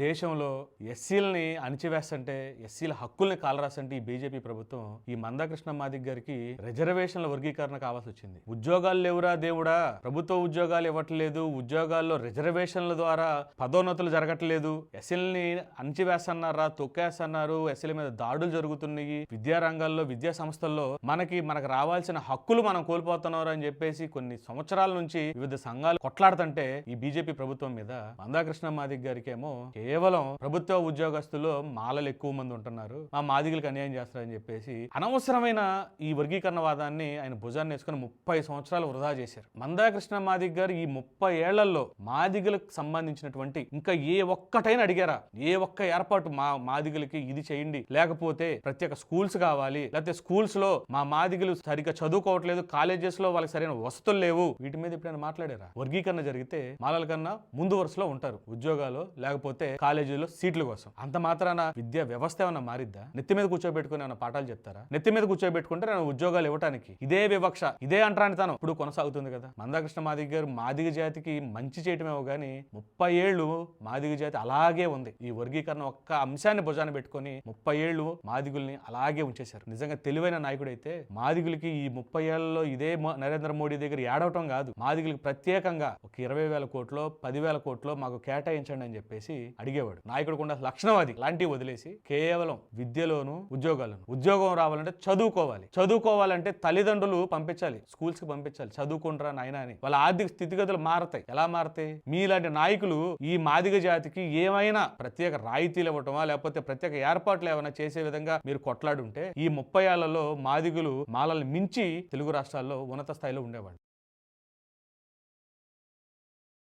దేశంలో ఎస్సీలని అణిచివేస్తుంటే ఎస్సీల హక్కుల్ని కాలరాసంటే ఈ బీజేపీ ప్రభుత్వం ఈ మందాకృష్ణ మాదిక్ గారికి రిజర్వేషన్ల వర్గీకరణ కావాల్సి వచ్చింది ఉద్యోగాలు లేవురా దేవుడా? ప్రభుత్వ ఉద్యోగాలు ఇవ్వట్లేదు. ఉద్యోగాల్లో రిజర్వేషన్ల ద్వారా పదోన్నతులు జరగట్లేదు. ఎస్సీలని అణిచివేస్తన్నారా? తొక్కేస్తున్నారు. ఎస్సీల మీద దాడులు జరుగుతున్నాయి. విద్యా రంగాల్లో విద్యా సంస్థల్లో మనకి మనకు రావాల్సిన హక్కులు మనం కోల్పోతున్నారు అని చెప్పేసి కొన్ని సంవత్సరాల నుంచి వివిధ సంఘాలు కొట్లాడుతుంటే ఈ బీజేపీ ప్రభుత్వం మీద మందాకృష్ణ మాదిక్ గారికేమో కేవలం ప్రభుత్వ ఉద్యోగస్తులు మాలలు ఎక్కువ మంది ఉంటున్నారు. మా మాదిగలకు అన్యాయం చేస్తారని చెప్పేసి అనవసరమైన ఈ వర్గీకరణ వాదాన్ని ఆయన భుజాన్ని వేసుకుని ముప్పై సంవత్సరాలు వృధా చేశారు. మందాకృష్ణ మాదిగ్ గారు ఈ ముప్పై ఏళ్ళలో మాదిగలకు సంబంధించినటువంటి ఇంకా ఏ ఒక్కటైనా అడిగారా? ఏ ఒక్క ఏర్పాటు మా మాదిగలకి ఇది చేయండి. లేకపోతే ప్రత్యేక స్కూల్స్ కావాలి. లేకపోతే స్కూల్స్లో మా మాదిగలు సరిగ్గా చదువుకోవట్లేదు. కాలేజెస్లో వాళ్ళకి సరైన వసతులు లేవు. వీటి మీద ఎప్పుడైనా మాట్లాడారా? వర్గీకరణ జరిగితే మాలల కన్నా ముందు వరుసలో ఉంటారు. ఉద్యోగాలు లేకపోతే కాలేజీలో సీట్ల కోసం. అంత మాత్రాన విద్యా వ్యవస్థ ఏమైనా మారిద్దా? నెత్తి మీద కూర్చోబెట్టుకుని ఏమైనా పాఠాలు చెప్తారా? నెత్తి మీద కూర్చోబెట్టుకుంటే నేను ఉద్యోగాలు ఇవ్వడానికి ఇదే వివక్ష ఇదే అంటరానితనం. ఇప్పుడు కొనసాగుతుంది కదా. మందాకృష్ణ మాదిగ గారు మాదిగ జాతికి మంచి చేయటమేమో కానీ ముప్పై ఏళ్ళు మాదిగ జాతి అలాగే ఉంది. ఈ వర్గీకరణ ఒక్క అంశాన్ని భుజాన పెట్టుకొని ముప్పై ఏళ్ళు మాదిగుల్ని అలాగే ఉంచేశారు. నిజంగా తెలివైన నాయకుడైతే మాదిగులకి ఈ ముప్పై ఏళ్ళలో ఇదే నరేంద్ర మోడీ దగ్గర ఏడవటం కాదు. మాదిగులకి ప్రత్యేకంగా ఒక ఇరవై వేల కోట్లో పదివేల కోట్లో మాకు కేటాయించండి అని చెప్పేసి అడిగేవాడు. నాయకుడికి కూడా లక్షణం అది. లాంటివి వదిలేసి కేవలం విద్యలోను ఉద్యోగాలను ఉద్యోగం రావాలంటే చదువుకోవాలి. చదువుకోవాలంటే తల్లిదండ్రులు పంపించాలి. స్కూల్స్కి పంపించాలి. చదువుకుంటారా నాయన అని. వాళ్ళ ఆర్థిక స్థితిగతులు మారతాయి. ఎలా మారతాయి? మీలాంటి నాయకులు ఈ మాదిగ జాతికి ఏమైనా ప్రత్యేక రాయితీలు ఇవ్వటమా లేకపోతే ప్రత్యేక ఏర్పాట్లు ఏమైనా చేసే విధంగా మీరు కొట్లాడుంటే ఈ ముప్పై ఏళ్ళలో మాదిగులు మాలల్ని మించి తెలుగు రాష్ట్రాల్లో ఉన్నత స్థాయిలో ఉండేవాళ్ళు.